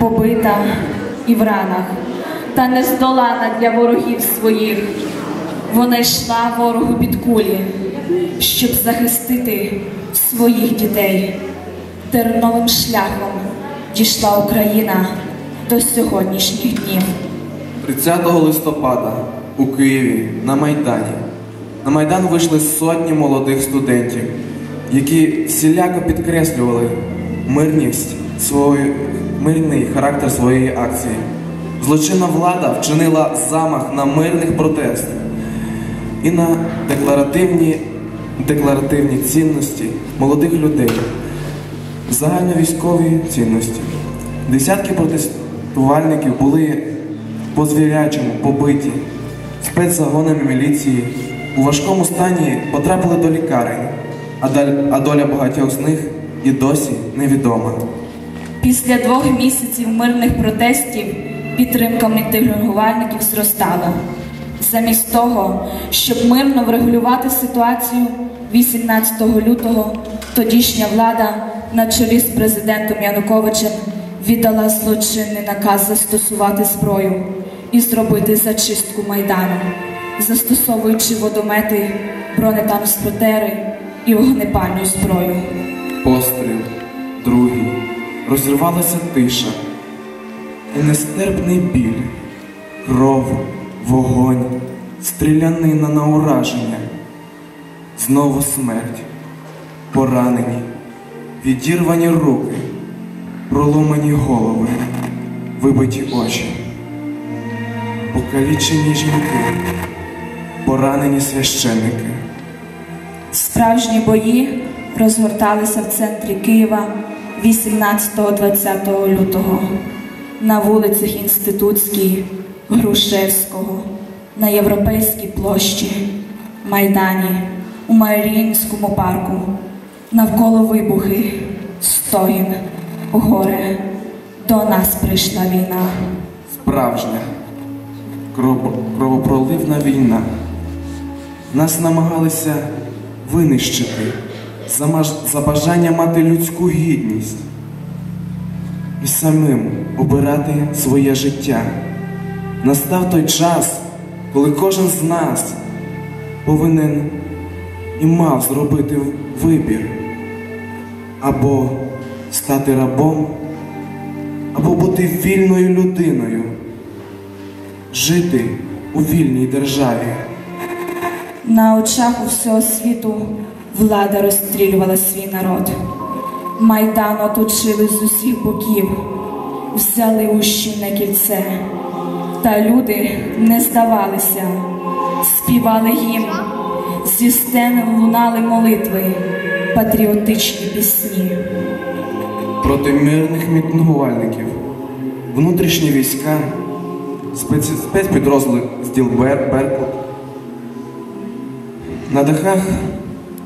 побита і в ранах, та не здолана для ворогів своїх. Вона йшла ворогу під кулі, щоб захистити своїх дітей. Терновим шляхом дійшла Україна до сьогоднішніх днів. 30 листопада у Києві на Майдані. На Майдан вийшли сотні молодих студентів, які всіляко підкреслювали мирність свої, мирний характер своєї акції. Злочинна влада вчинила замах на мирних протест і на декларативні, декларативні цінності молодих людей, загальновійськові цінності. Десятки протестувальників були по звірячому побиті спецзагонами міліції. У важкому стані потрапили до лікарень, а доля багатьох з них і досі невідома. Після двох місяців мирних протестів підтримка мітингувальників зростала. Замість того, щоб мирно врегулювати ситуацію, 18 лютого тодішня влада на чолі з президентом Януковичем віддала злочинний наказ застосувати зброю і зробити зачистку майдану, застосовуючи водомети, бронетранспортери і вогнепальну зброю. Постріл, розірвалася тиша, і нестерпний біль, кров, вогонь, стрілянина на ураження, знову смерть, поранені, відірвані руки, проломані голови, вибиті очі, покалічені жінки, поранені священники. Справжні бої розгорталися в центрі Києва 18-20 лютого на вулицях Інститутській, Грушевського, на Європейській площі, Майдані, у Маріїнському парку, навколо вибухи, стогін, горе. До нас прийшла війна. Справжня кровопроливна війна. Нас намагалися винищити за, маж- за бажання мати людську гідність і самим обирати своє життя. Настав той час, коли кожен з нас повинен і мав зробити вибір або стати рабом, або бути вільною людиною, жити у вільній державі. На очах у всього світу влада розстрілювала свій народ. Майдан оточили з усіх боків, взяли у щільне кільце. Та люди не здавалися, співали гімн, зі стен лунали молитви, патріотичні пісні. проти мирних мітингувальників, внутрішні війська, спец... спецпідрозділ Бер... Беркут. На дахах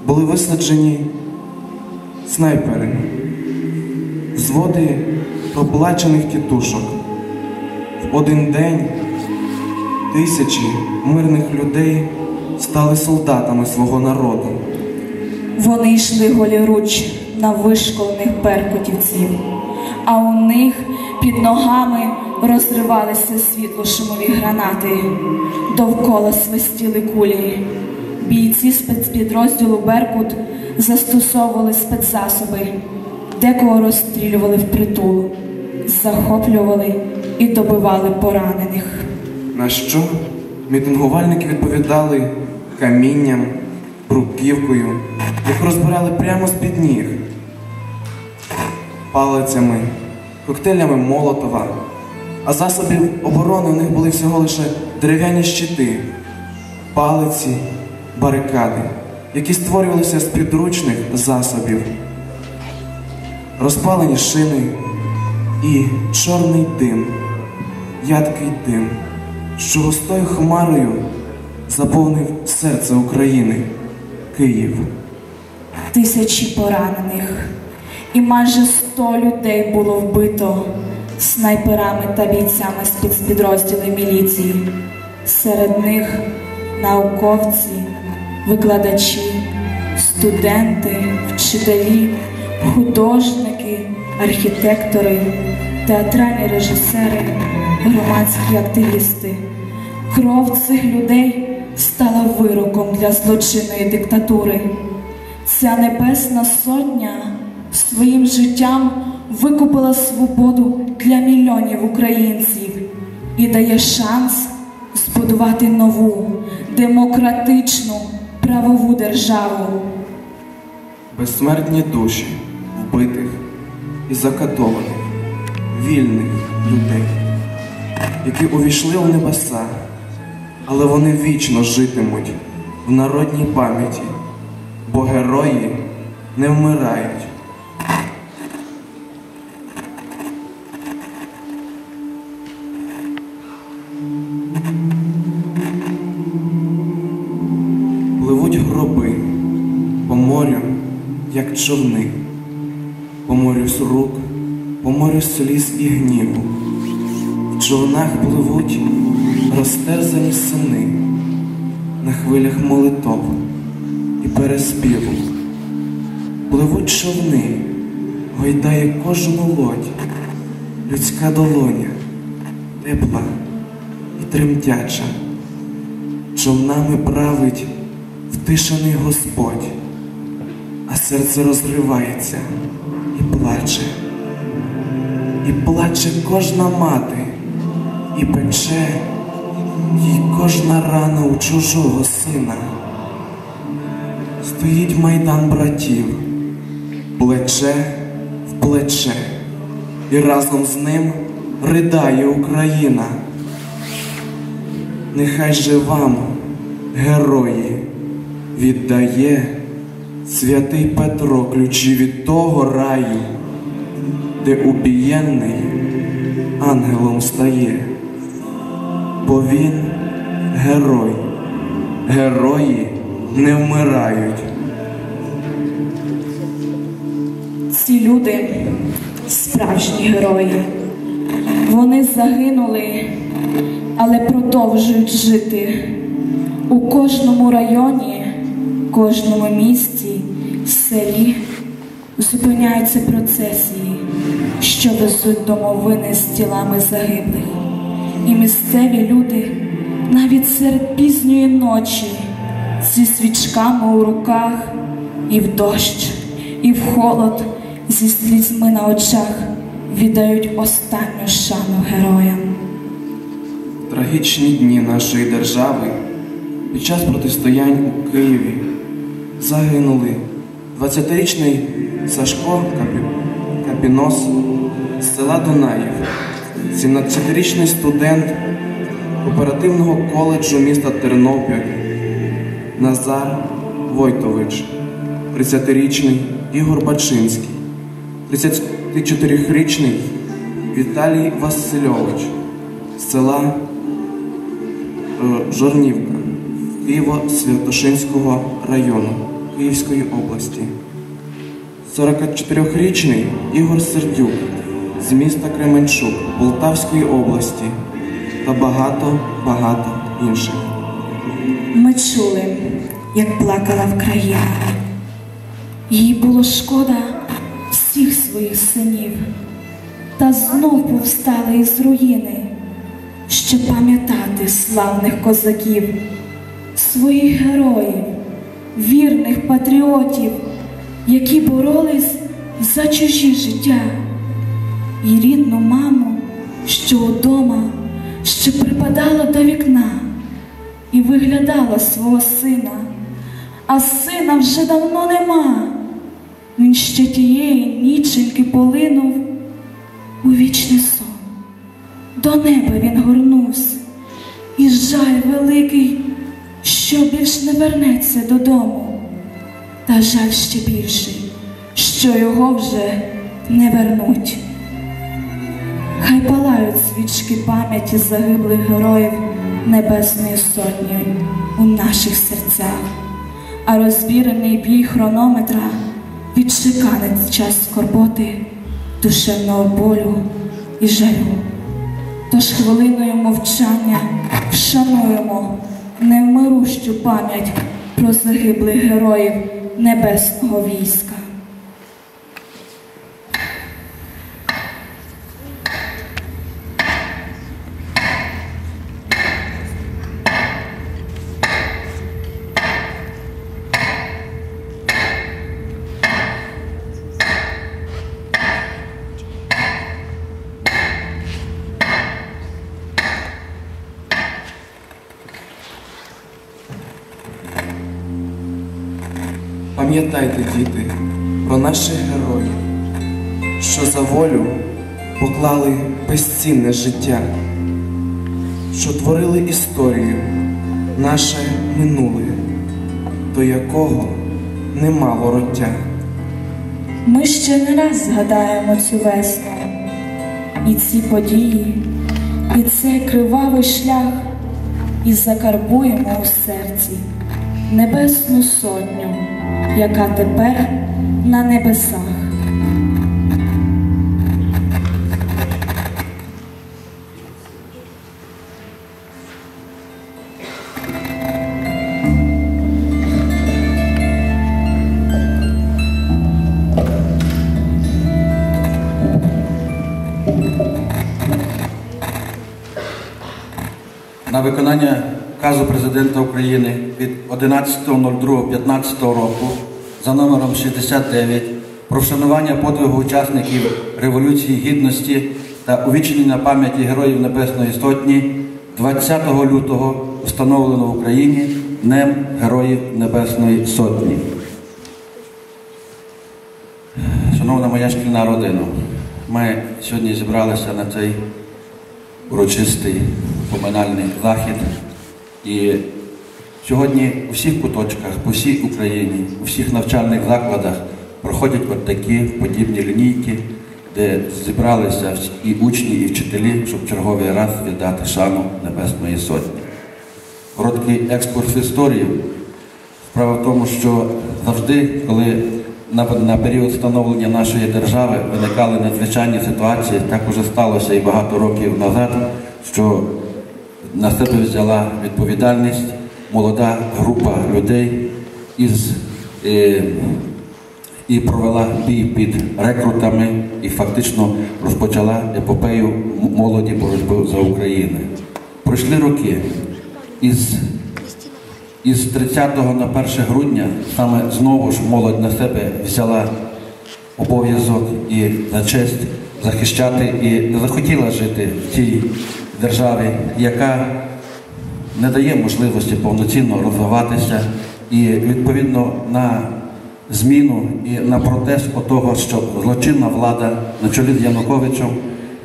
були висаджені снайпери, взводи проплачених тітушок. В один день тисячі мирних людей стали солдатами свого народу. Вони йшли голіруч на вишколених беркутівців, а у них під ногами розривалися світло-шумові гранати, довкола свистіли кулі. Бійці спецпідрозділу Беркут застосовували спецзасоби, декого розстрілювали впритул, захоплювали і добивали поранених. На що мітингувальники відповідали камінням, бруківкою, їх розбирали прямо з-під ніг, палицями, коктейлями Молотова, а засобів оборони у них були всього лише дерев'яні щити, палиці, барикади, які створювалися з підручних засобів, розпалені шини і чорний дим ядкий дим, що густою хмарою заповнив серце України, Київ. Тисячі поранених, і майже сто людей було вбито снайперами та бійцями з спецпідрозділів міліції. Серед них науковці, викладачі, студенти, вчителі, художники, архітектори, театральні режисери, громадські активісти. Кров цих людей стала вироком для злочинної диктатури. Ця небесна сотня своїм життям викупила свободу для мільйонів українців і дає шанс збудувати нову демократичну правову державу. Безсмертні душі вбитих і закатованих, вільних людей, які увійшли у небеса, але вони вічно житимуть в народній пам'яті, бо герої не вмирають. Човни, по морю рук, по морю сліз і гніву. В човнах пливуть розтерзані сини на хвилях молитов і переспіву. Пливуть човни, гойдає кожну лодь, людська долоня, тепла і тремтяча. Човнами править втишений Господь, а серце розривається і плаче, і плаче кожна мати, і пече їй кожна рана у чужого сина. Стоїть майдан братів, плече в плече, і разом з ним ридає Україна. Нехай же вам, герої, віддає святий Петро ключі від того раю, де убієнний ангелом стає, бо він герой, герої не вмирають. Ці люди справжні герої. Вони загинули, але продовжують жити у кожному районі, кожному місті, селі зупиняються процесії, що везуть домовини з тілами загиблих. І місцеві люди навіть серед пізньої ночі зі свічками у руках і в дощ, і в холод зі слізьми на очах віддають останню шану героям. Трагічні дні нашої держави під час протистоянь у Києві загинули. 20-річний Сашко Капінос з села Дунаїв, 17-річний студент оперативного коледжу міста Тернопіль Назар Войтович, 30-річний Ігор Бачинський, 34-річний Віталій Васильович з села е, Жорнівка Києво-Святошинського району Київської області. 44-річний Ігор Сердюк з міста Кременчук Полтавської області та багато-багато інших. Ми чули, як плакала Вкраїна. Їй було шкода всіх своїх синів, та знов повстала із руїни, щоб пам'ятати славних козаків, своїх героїв, вірних патріотів, які боролись за чужі життя, і рідну маму, що удома, що припадала до вікна і виглядала свого сина, а сина вже давно нема. Він ще тієї ніченьки полинув у вічний сон. До неба він горнувся, і жаль великий, що більш не вернеться додому. Та жаль ще більший, що його вже не вернуть. Хай палають свічки пам'яті загиблих героїв Небесної Сотні у наших серцях, а розбірений бій хронометра відчеканить час скорботи, душевного болю і жалю. Тож хвилиною мовчання вшануємо невмирущу пам'ять про загиблих героїв небесного війська. Пам'ятайте, діти, про наших героїв, що за волю поклали безцінне життя, що творили історію, наше минуле, до якого нема вороття. Ми ще не раз згадаємо цю весну, і ці події, і цей кривавий шлях, і закарбуємо у серці небесну сотню, яка тепер на небесах. на виконання казу президента України від 11.02.15 року за номером 69 про вшанування подвигу учасників Революції Гідності та увічнення пам'яті Героїв Небесної Сотні 20 лютого встановлено в Україні Днем Героїв Небесної Сотні. Шановна моя шкільна родина, ми сьогодні зібралися на цей урочистий поминальний захід. І сьогодні у всіх куточках, по всій Україні, у всіх навчальних закладах проходять от такі подібні лінійки, де зібралися і учні, і вчителі, щоб черговий раз віддати шану Небесної Сотні. Короткий екскурс в історію. Справа в тому, що завжди, коли на, період становлення нашої держави виникали надзвичайні ситуації, так уже сталося і багато років назад, що на себе взяла відповідальність молода група людей із, е, і провела бій під рекрутами і фактично розпочала епопею молоді боротьби за Україну. Пройшли роки. Із із 30 на 1 грудня саме знову ж молодь на себе взяла обов'язок і на честь захищати і не захотіла жити в тій державі, яка не дає можливості повноцінно розвиватися і відповідно на зміну і на протест того, що злочинна влада на чолі з Януковичем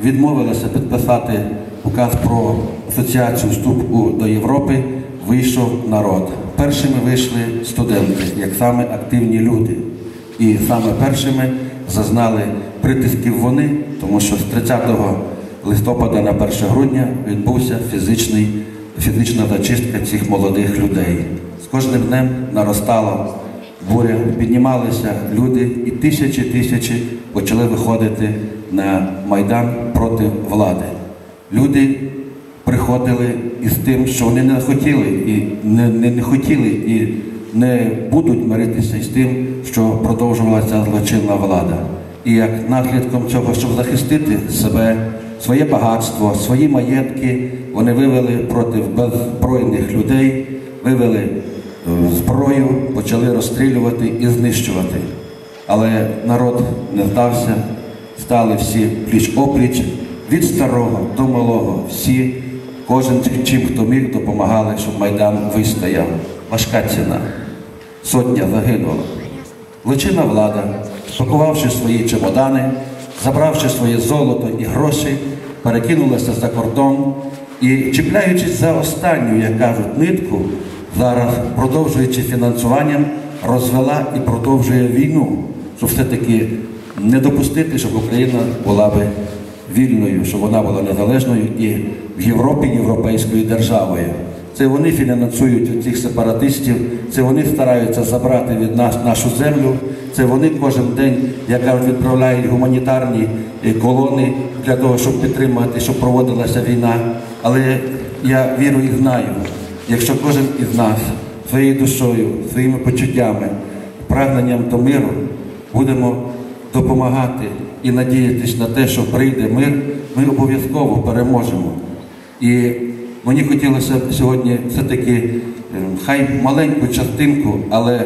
відмовилася підписати указ про асоціацію вступу до Європи вийшов народ. Першими вийшли студенти, як саме активні люди. І саме першими зазнали притисків вони, тому що з 30 листопада на 1 грудня відбувся фізичний, фізична зачистка цих молодих людей. З кожним днем наростала буря, піднімалися люди, і тисячі тисячі почали виходити на Майдан проти влади. Люди приходили із тим, що вони не хотіли і не, не, не хотіли і не будуть миритися із тим, що продовжувалася злочинна влада. І як наслідком цього, щоб захистити себе, своє багатство, свої маєтки, вони вивели проти беззбройних людей, вивели е, зброю, почали розстрілювати і знищувати. Але народ не здався, стали всі пліч опліч, від старого до малого, всі Кожен чим, хто міг, допомагали, щоб Майдан вистояв. Важка ціна. Сотня загинула. Злочинна влада, спакувавши свої чемодани, забравши своє золото і гроші, перекинулася за кордон і, чіпляючись за останню, як кажуть, нитку, зараз, продовжуючи фінансуванням, розвела і продовжує війну, щоб все-таки не допустити, щоб Україна була би вільною, щоб вона була незалежною і в Європі європейською державою. Це вони фінансують цих сепаратистів, це вони стараються забрати від нас нашу землю. Це вони кожен день, як кажуть, відправляють гуманітарні е, колони для того, щоб підтримати, щоб проводилася війна. Але я вірю і знаю, якщо кожен із нас своєю душою, своїми почуттями, прагненням до миру будемо допомагати і надіятись на те, що прийде мир, ми обов'язково переможемо. І мені хотілося сьогодні все-таки, е, хай маленьку частинку, але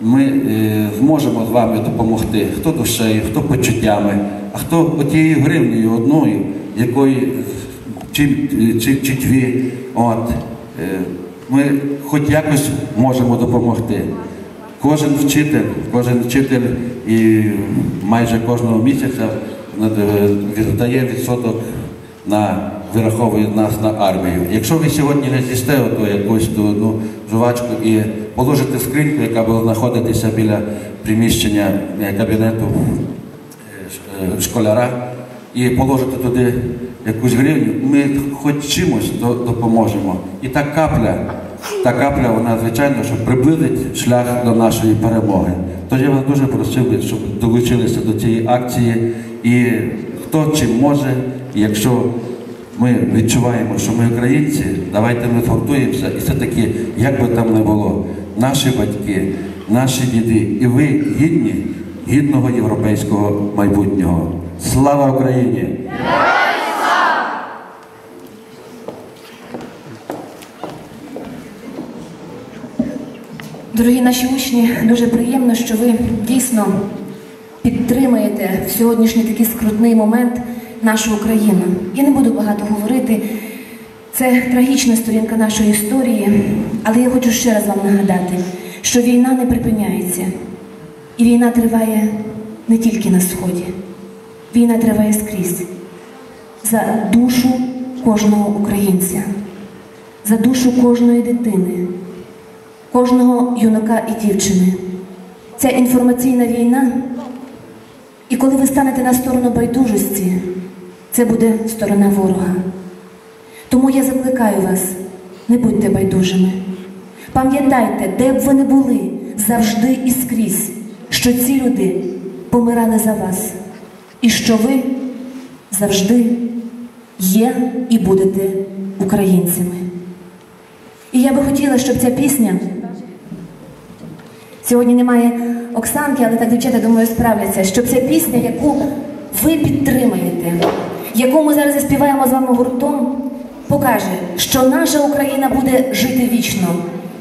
ми е, зможемо з вами допомогти, хто душею, хто почуттями, а хто отією гривнею одною, якої чи, чи, чи дві. От, е, ми хоч якось можемо допомогти. Кожен вчитель, кожен вчитель і майже кожного місяця е, дає відсоток на вираховує нас на армію. Якщо ви сьогодні не з'їсте ото якусь ту одну жувачку і положите скриньку, яка буде знаходитися біля приміщення е, кабінету е, е, школяра, і положите туди якусь гривню, ми хоч чимось допоможемо. І та капля, та капля, вона звичайно, що приблизить шлях до нашої перемоги. Тож я вас дуже просив би, щоб долучилися до цієї акції. І хто чим може, якщо ми відчуваємо, що ми українці, давайте ми згуртуємося, і все-таки, як би там не було, наші батьки, наші діди, і ви гідні гідного європейського майбутнього. Слава Україні! Дорогі наші учні, дуже приємно, що ви дійсно підтримуєте в сьогоднішній такий скрутний момент нашу Україну. Я не буду багато говорити. Це трагічна сторінка нашої історії, але я хочу ще раз вам нагадати, що війна не припиняється. І війна триває не тільки на сході. Війна триває скрізь за душу кожного українця, за душу кожної дитини кожного юнака і дівчини. Ця інформаційна війна, і коли ви станете на сторону байдужості, це буде сторона ворога. Тому я закликаю вас, не будьте байдужими. Пам'ятайте, де б ви не були, завжди і скрізь, що ці люди помирали за вас, і що ви завжди є і будете українцями. І я би хотіла, щоб ця пісня. Сьогодні немає Оксанки, але так дівчата, думаю, справляться, щоб ця пісня, яку ви підтримаєте, яку ми зараз заспіваємо з вами гуртом, покаже, що наша Україна буде жити вічно,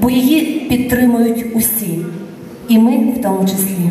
бо її підтримують усі, і ми в тому числі.